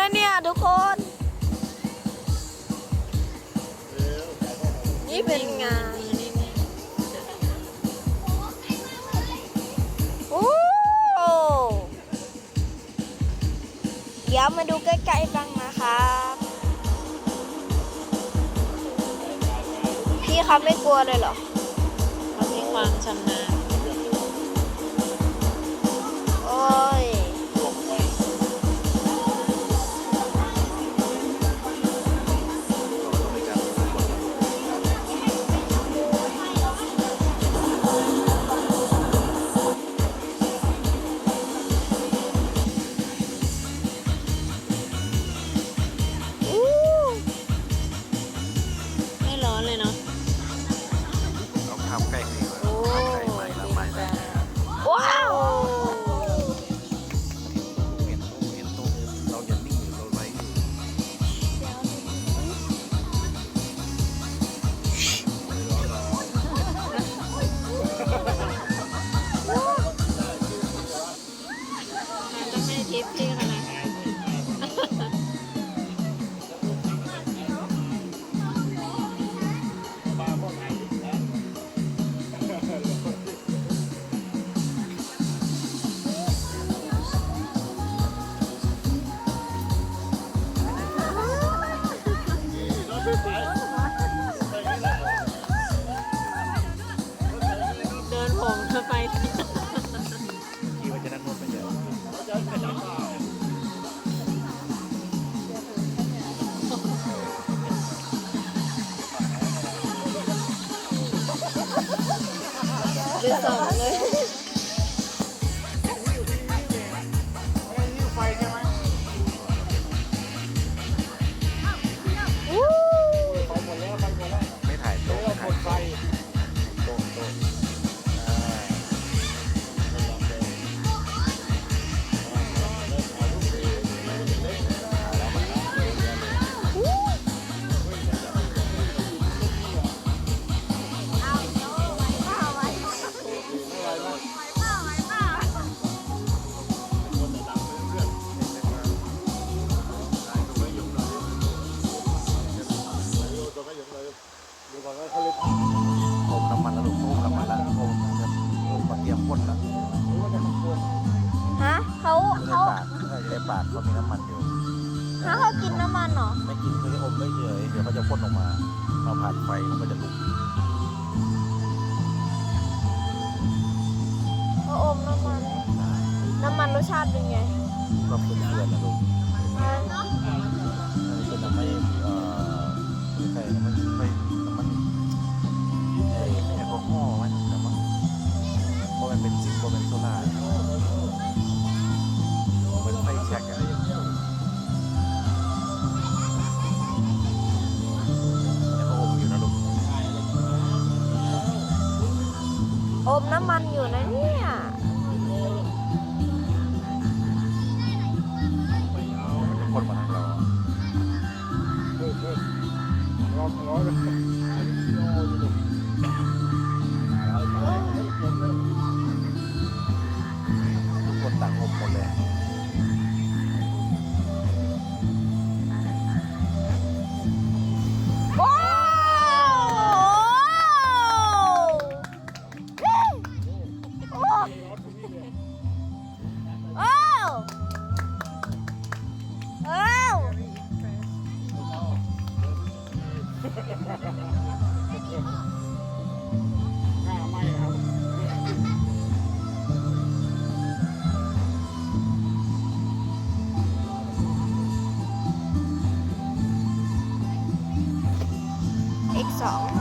นะเนี่ยทุกคน นี่เป็นงานโอ้เดี๋ยวมาดูใกล้ๆกันนะครับพี่เขาไม่กลัวเลยเหรอเขามีความชำนาญโอ้ย ไปสอ ปากเขามีน้ำมันอยู่ฮะเขากินน้ำมันเหรอ ไม่กินคืออมไม่เฉยเดี๋ยวเขาจะพ่นออกมามาผ่านไฟมันก็จะลุกเขาอมน้ำมัน น้ำมันรสชาติเป็นไงก็เป็นเพื่อนนะลูกฮะคือน้ำไม่เอ่อไม่ใช่น้ำมันไม่น้ำมันไอ้แอลกอฮอล์มัน เป็นไฟแช็กอมอยู่นะลูกอมน้ำมันอยู่นะเนี่ยมันจะพ่นมาทางเราทุ อีกสอง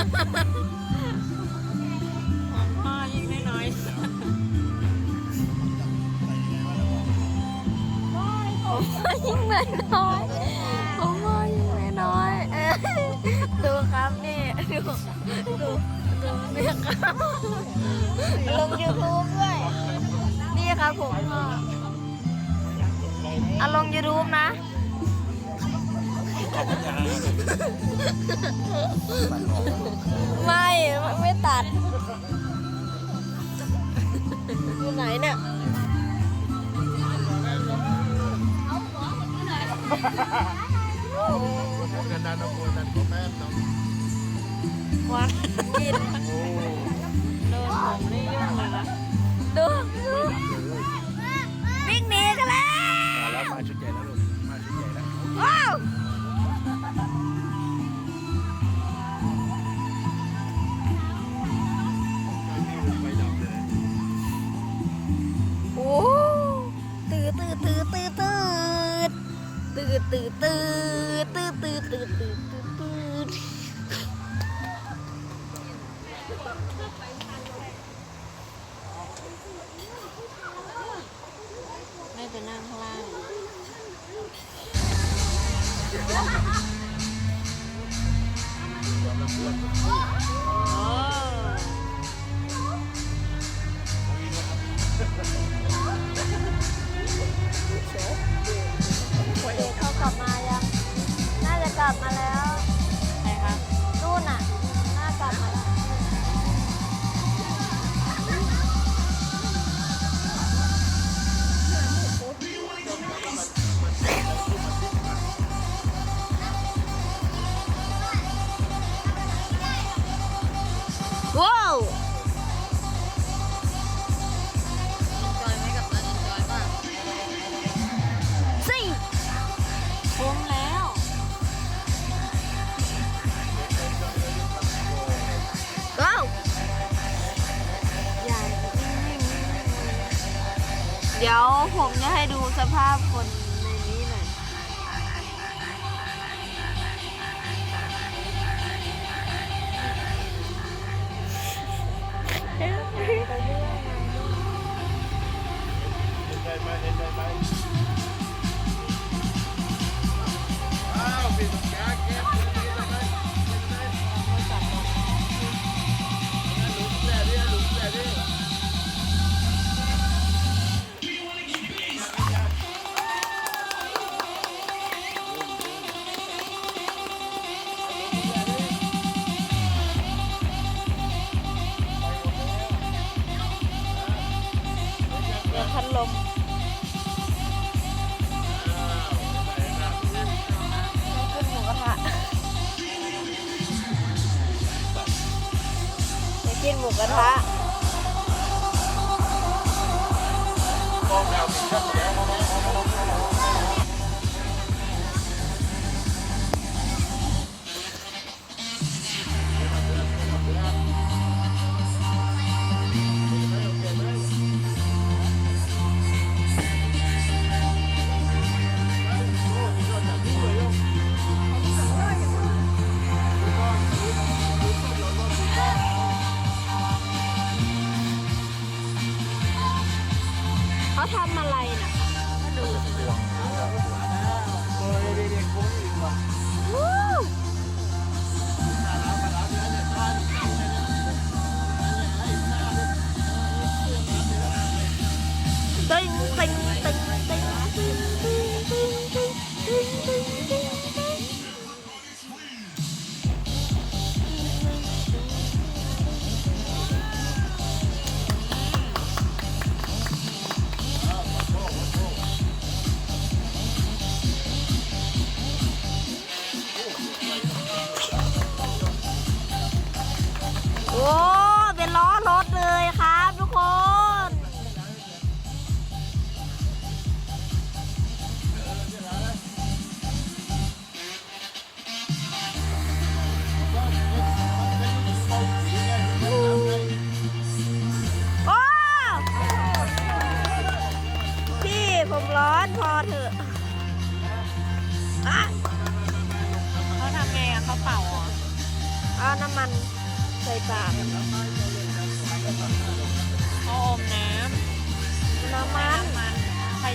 ของพ่อยิ่งน้อยยิ่งน้อยผมว่ายิ่งน้อย ดูครับนี่ดูดูดูนี่ครับลงยูทูบด้วย นี่ครับผมพ่อเอาลงยูทูบนะ ไม่ ไม่ตัด อยู่ไหนเนี่ยกันดันเอาโวยดันก็แม่เนาะวัดกิน ตื่นตื่นตื่นตื่นตื่นตื่นตื่นตื่นแม่จะนั่งข้างล่าง เดี๋ยวผมจะให้ดูสภาพคน เดี๋ยวพัดลมขึ้นหมูกระทะไปกินหมูกระทะมองแนวติดกันแล้วำอะไรน่ะวู้ตึงตึงตึงตึง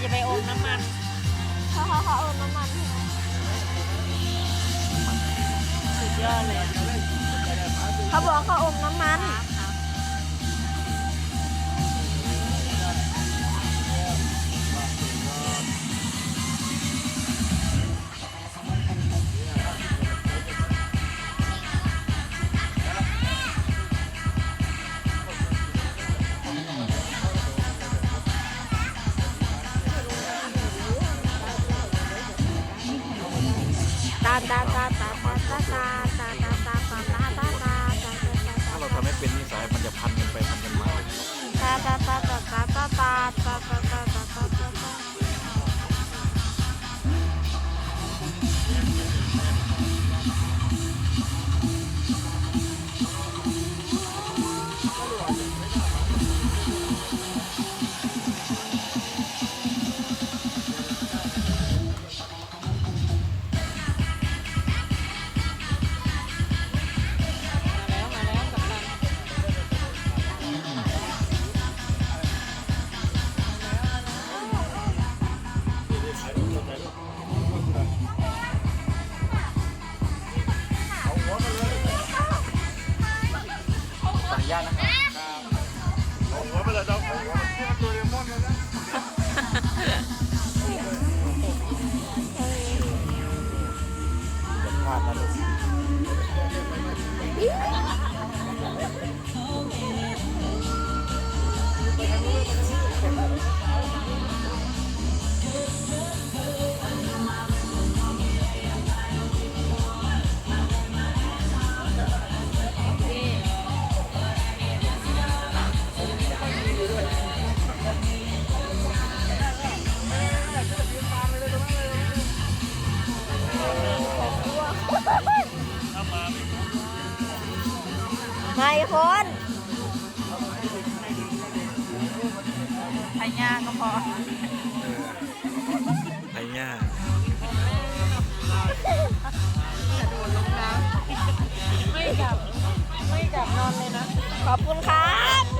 ใครจะไปอมน้ำมันเขาเขาเขาเอาน้ำมันใช่ไหมสุดยอดเลยอะเขาบอกเขาอมน้ำมัน ตาตาตาตาตาตาตาตาตาตาตาตาตาตาตาถ้าเราทำให้เป็นนิสัยมันจะพันกันไปพันกันมาตาตาตาตาตาตาตาตาตา ไม่คนไทยาก็พอไอ้ย่ากระโดดลงน้ำไม่จับ ไม่จับนอนเลยนะ ขอบคุณครับ